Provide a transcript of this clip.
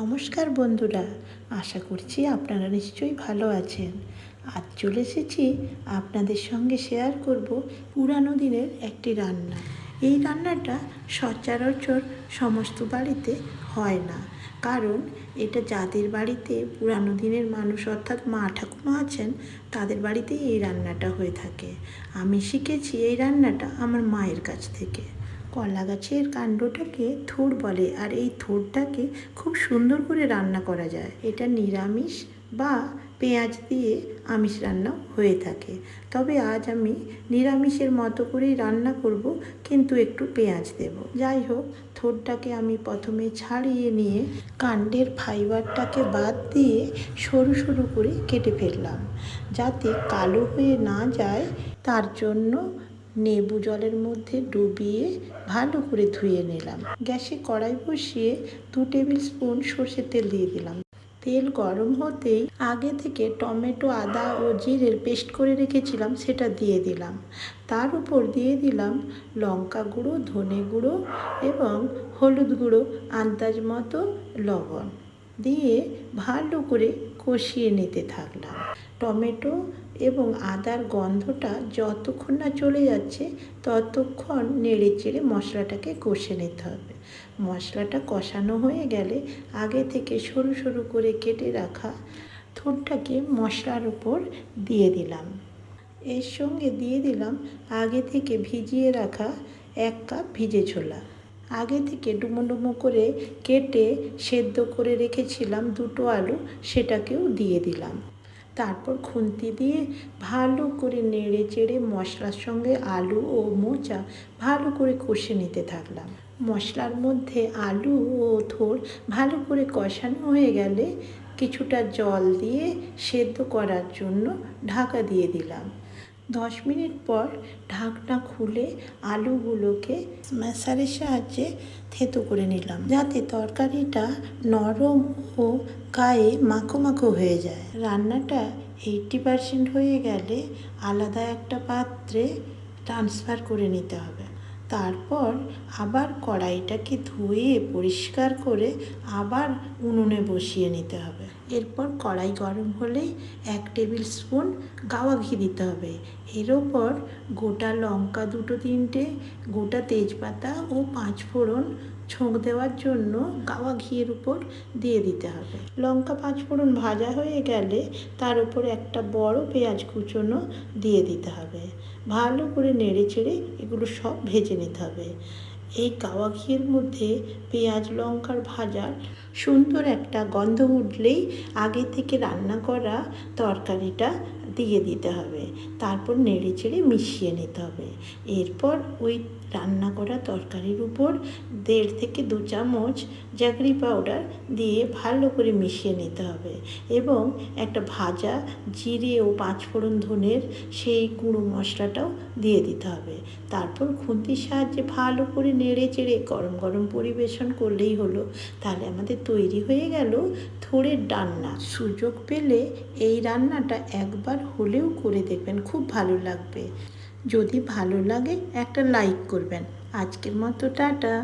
নমস্কার বন্ধুরা, আশা করছি আপনারা নিশ্চয়ই ভালো আছেন। আজ চলে এসেছি আপনাদের সঙ্গে শেয়ার করব পুরানো দিনের একটি রান্না। এই রান্নাটা সচরাচর সমস্ত বাড়িতে হয় না, কারণ এটা যাদের বাড়িতে পুরানো দিনের মানুষ অর্থাৎ মা ঠাকুমা আছেন, তাদের বাড়িতেই এই রান্নাটা হয়ে থাকে। আমি শিখেছি এই রান্নাটা আমার মায়ের কাছ থেকে। কলা গাছের কাণ্ডটাকে থোড় বলে আর এই থোড়টাকে খুব সুন্দর করে রান্না করা যায়। এটা নিরামিষ বা পেঁয়াজ দিয়ে আমিষ রান্না হয়ে থাকে। তবে আজ আমি নিরামিষের মতো করেই রান্না করব, কিন্তু একটু পেঁয়াজ দেব। যাই হোক থোড়টাকে আমি প্রথমে ছাড়িয়ে নিয়ে কাণ্ডের ফাইবারটাকে বাদ দিয়ে সরু সরু করে কেটে ফেললাম। যাতে কালো হয়ে না যায়, তার জন্য নেবু জলের মধ্যে ডুবিয়ে ভালো করে ধুয়ে নিলাম। গ্যাসে কড়াই বসিয়ে দু টেবিল স্পুন সর্ষের তেল দিয়ে দিলাম। তেল গরম হতেই আগে থেকে টমেটো, আদা ও জিরের পেস্ট করে রেখেছিলাম, সেটা দিয়ে দিলাম। তার উপর দিয়ে দিলাম লঙ্কা গুঁড়ো, ধনে গুঁড়ো এবং হলুদ গুঁড়ো, আন্দাজ মতো লবণ। দিয়ে ভালো করে কষিয়ে নিতে থাকলাম। টমেটো এবং আদার গন্ধটা যতক্ষণ না চলে যাচ্ছে, ততক্ষণ নেড়ে চেড়ে মশলাটাকে কষে নিতে হবে। মশলাটা কষানো হয়ে গেলে আগে থেকে সরু সরু করে কেটে রাখা থোড়টাকে মশলার উপর দিয়ে দিলাম। এর সঙ্গে দিয়ে দিলাম আগে থেকে ভিজিয়ে রাখা এক কাপ ভিজে ছোলা। আগে থেকে ডুমো ডুমো করে কেটে সেদ্ধ করে রেখেছিলাম দুটো আলু, সেটাকেও দিয়ে দিলাম। তারপর খুন্তি দিয়ে ভালো করে নেড়ে চেড়ে মশলার সঙ্গে আলু ও মোচা ভালো করে কষে নিতে থাকলাম। মশলার মধ্যে আলু ও থোর ভালো করে কষানো হয়ে গেলে কিছুটা জল দিয়ে সেদ্ধ করার জন্য ঢাকা দিয়ে দিলাম। দশ মিনিট পর ঢাকনা খুলে আলুগুলোকে ম্যাশারের সাহায্যে থেতো করে নিলাম। যাতে তরকারিটা নরম ও গায়ে মাখো মাখো হয়ে যায়। রান্নাটা এইটটি পারসেন্ট হয়ে গেলে আলাদা একটা পাত্রে ট্রান্সফার করে নিতে হবে। তারপর আবার কড়াইটাকে ধুয়ে পরিষ্কার করে আবার উনুনে বসিয়ে নিতে হবে। এরপর কড়াই গরম হলেই এক টেবিল স্পুন গাওয়া ঘি দিতে হবে। এর ওপর গোটা লঙ্কা দুটো তিনটে, গোটা তেজপাতা ও পাঁচ ফোড়ন ছোঁক দেওয়ার জন্য গাওয়া ঘিয়ের উপর দিয়ে দিতে হবে। লঙ্কা পাঁচ ফোড়ন ভাজা হয়ে গেলে তার উপর একটা বড় পেঁয়াজ কুচোনো দিয়ে দিতে হবে। ভালো করে নেড়ে চেড়ে এগুলো সব ভেজে নিতে হবে। এই গাওয়া ঘিয়ের মধ্যে পেঁয়াজ লঙ্কার ভাজার সুন্দর একটা গন্ধ উঠলেই আগে থেকে রান্না করা তরকারিটা দিয়ে দিতে হবে। তারপর নেড়ে চেড়ে মিশিয়ে নিতে হবে। এরপর ওই রান্না করা তরকারির উপর দেড় থেকে দু চামচ জাগরি পাউডার দিয়ে ভালো করে মিশিয়ে নিতে হবে এবং একটা ভাজা জিরে ও পাঁচফোড়ন ধনের সেই গুঁড়ো মশলাটাও দিয়ে দিতে হবে। তারপর খুন্তির সাহায্যে ভালো করে নেড়ে চেড়ে গরম গরম পরিবেশন করলেই হলো। তাহলে আমাদের তৈরি হয়ে গেল থোড়ের রান্না। সুযোগ পেলে এই রান্নাটা একবার হলেও করে দেখবেন, খুব ভালো লাগবে। যদি ভালো লাগে একটা লাইক করবেন। আজকের মতো টাটা।